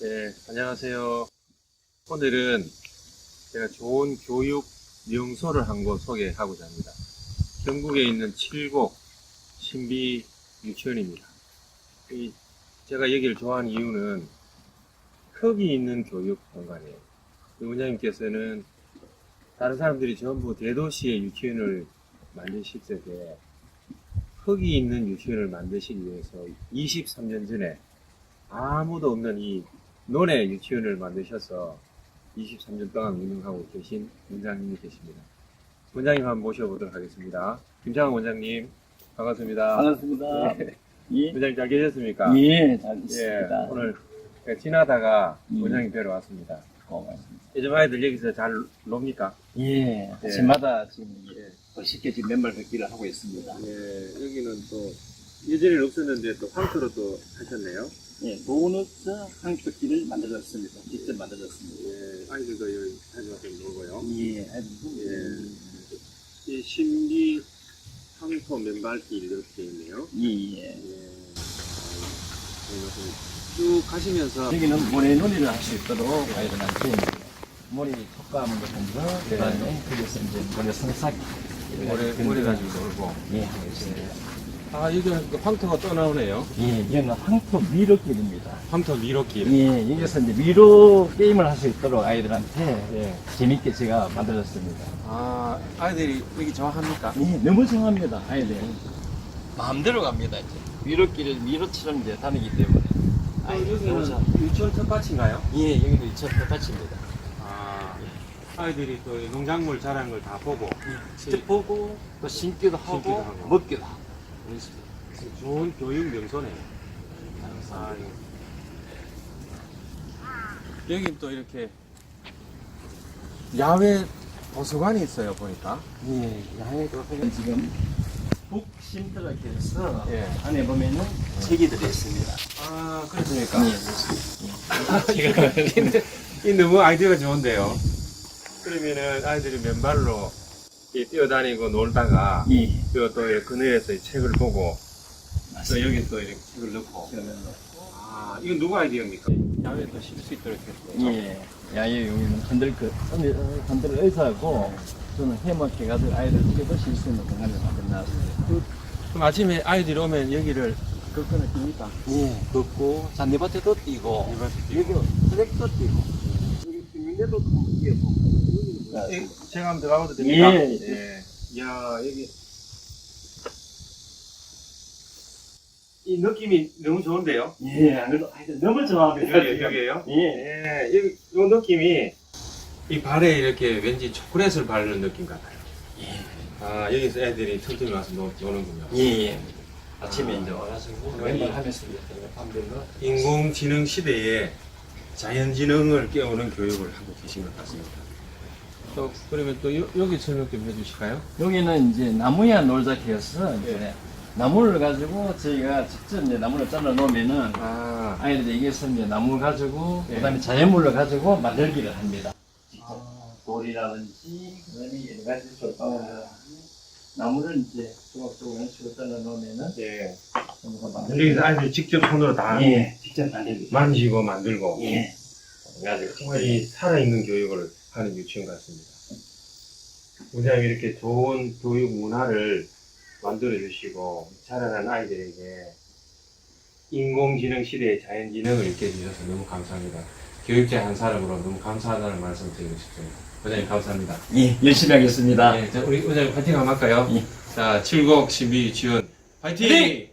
네, 안녕하세요. 오늘은 제가 좋은 교육 명소를 한 곳 소개하고자 합니다. 경북에 있는 칠곡 신비 유치원입니다. 이 제가 여기를 좋아하는 이유는 흙이 있는 교육 공간이에요. 이 원장님께서는 다른 사람들이 전부 대도시의 유치원을 만드실 때에 흙이 있는 유치원을 만드시기 위해서 23년 전에 아무도 없는 이 논의 유치원을 만드셔서 23년 동안 운영하고 계신 원장님이 계십니다. 원장님 한번 모셔보도록 하겠습니다. 김창원 원장님, 반갑습니다. 반갑습니다. 네. 예, 원장님 잘 계셨습니까? 예, 잘 예, 있습니다. 오늘 지나다가 음. 원장님 뵈러 왔습니다. 고맙습니다. 요즘 아이들 여기서 잘 놉니까? 예, 아침마다 지금 예, 멋있게 지금 맨발 걷기를 하고 있습니다. 예, 여기는 또 예전에는 없었는데 또 황토로 또 하셨네요. 예, 도넛 한쪽기를 만들었습니다. 직접 만들었습니다. 예, 아이들도 여기 와서 놀고요. 예, 아주 예. 이 신비 황토 맨발길 이렇게 있네요. 예, 예. 예. 쭉 가시면서 여기는 모래 놀이를 할 수 있도록 아이들한테 모래 촉감 같은 거, 네. 그다음에 거기서 이제 모래 성삭 모래, 모래 가지고 놀고. 예, 하고 있습니다. 아, 여기는 그 황토가 또 나오네요. 예, 여기는 황토 미로길입니다. 황토 미로길. 예, 여기서 이제 미로 게임을 할 수 있도록 아이들한테 예. 재밌게 제가 만들었습니다. 아, 아이들이 여기 좋아합니까? 예, 너무 정합니다, 아이들. 마음대로 갑니다, 이제. 미로길을 미로처럼 이제 다니기 때문에. 아, 여기는 너무 잘- 유치원 텃밭인가요? 예, 여기도 이천 똑같입니다. 아, 아이들이 또 농작물 자라는 걸다 보고 직접 보고, 또 심기도 하고, 심기도 하고. 먹기도 하고. 좋은 교육 명소네요. 아, 예. 여긴 또 이렇게 야외 도서관이 있어요, 보니까. 예, 야외도 지금 북심터라고 해서 예. 안에 보면은 책이 들어있습니다. 아, 그렇습니까? 예, 그렇습니다. 이 너무 아이디어가 좋은데요. 그러면은 아이들이 맨발로 이 뛰어다니고 놀다가 예. 또, 또 이렇게 그늘에서 이 책을 보고 또 맞습니다. 여기 또 이렇게 책을 넣고 아 이건 누구 아이디어입니까? 야외에 또 쉴 수 있도록 했고 예, 야외 여기는 흔들 그 흔들, 흔들 의사하고 저는 해먹해가지고 아이들 두개도 쉴수 있는 공간을 만들어놨습니다. 그럼 아침에 아이들이 오면 여기를 그거는 깁니까? 예, 걷고 잔디밭에도 뛰고 여기는 트랙도 뛰고 여기 비밀내도 뛰고 예, 제가 한번 들어가봐도 됩니까? 예. 예. 이야 여기 이 느낌이 너무 좋은데요? 예, 안 그래도 아이들 너무 좋아합니다. 여기 여기에요? 예, 예, 여기 이 느낌이 이 발에 이렇게 왠지 초콜릿을 바르는 느낌 같아요. 예, 아 여기서 애들이 틈틈이 와서 노, 노는군요. 예, 예. 아침에 이제 와가지고 아, 왼발 예. 하면서 이제 밤별로 인공지능 시대에 자연지능을 깨우는 교육을 하고 계신 것 같습니다. 또 그러면 또 요, 여기 설명 좀 해주실까요? 여기는 이제 나무야 놀자 해서 이제 예. 나무를 가지고 저희가 직접 이제 나무를 잘라 놓으면은 아, 아이들이 여기서 이제 나무를 가지고 예. 그다음에 자연물을 가지고 만들기를 합니다. 돌이라든지 그다음에 여러 가지 어, 나무를 이제 조각조각 연식으로 잘라 놓으면은 예. 나무가 여기서. 아이들이 직접 손으로 다 예, 직접 만들기. 만지고 만들고 예. 그래가지고 정말 이 살아있는 교육을 하는 유치원 같습니다. 원장님 이렇게 좋은 교육 문화를 만들어 주시고 자라난 아이들에게 인공지능 시대의 자연지능을 익혀 주셔서 너무 감사합니다. 교육자 한 사람으로 너무 감사하다는 말씀 드리고 싶습니다. 원장님 감사합니다. 예, 열심히 하겠습니다. 네, 자, 우리 원장님 파이팅 한번 할까요? 예. 자, 칠곡 신비 유치원 파이팅! 파이팅!